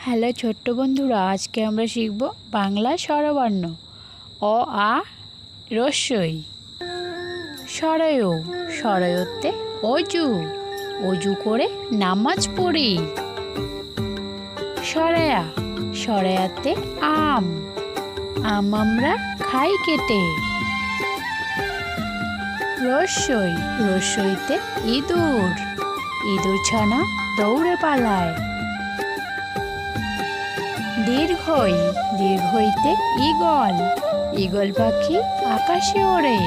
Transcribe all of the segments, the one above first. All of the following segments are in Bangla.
হ্যালো ছোট্ট বন্ধুরা, আজকে আমরা শিখব বাংলা স্বরবর্ণ। অ, আ, রস্যই। সরয় সরয়তে অজু। অজু করে নামাজ পড়ি। সরায়া সরায়াতে আম। আম আমরা খাই কেটে। রস্যই, রস্যইতে ইঁদুর। ইঁদুর ছানা দৌড়ে পালায়। দীর্ঘই, দীর্ঘইতে ঈগল ঈগল পাখি আকাশে ওড়ে।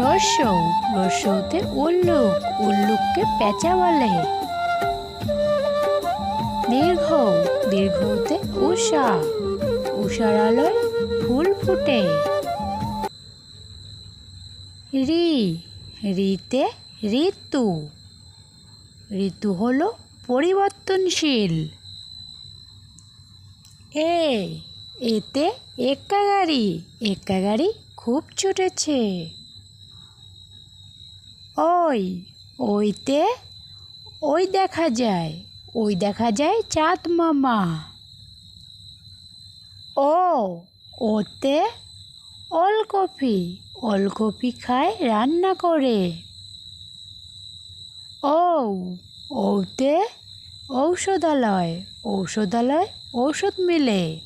রস্যৌ রস্যৌতে উল্লুক উল্লুককে পেঁচা বলে। দীর্ঘ দীর্ঘতে উষা উষার আলোয় ফুল ফুটে। রি, রিতে ঋতু। ঋতু হলো পরিবর্তনশীল। এ এতে এক্কা গাড়ি এক্কা গাড়ি খুব ছুটেছে। ওই, ওইতে, ওই দেখা যায়, ওই দেখা যায় চাঁদ মামা। ও, ওতে ওলকপি ওলকপি খায়, রান্না করে। ও, ওতে ঔষধালয় ঔষধালয় ঔষধ মেলে।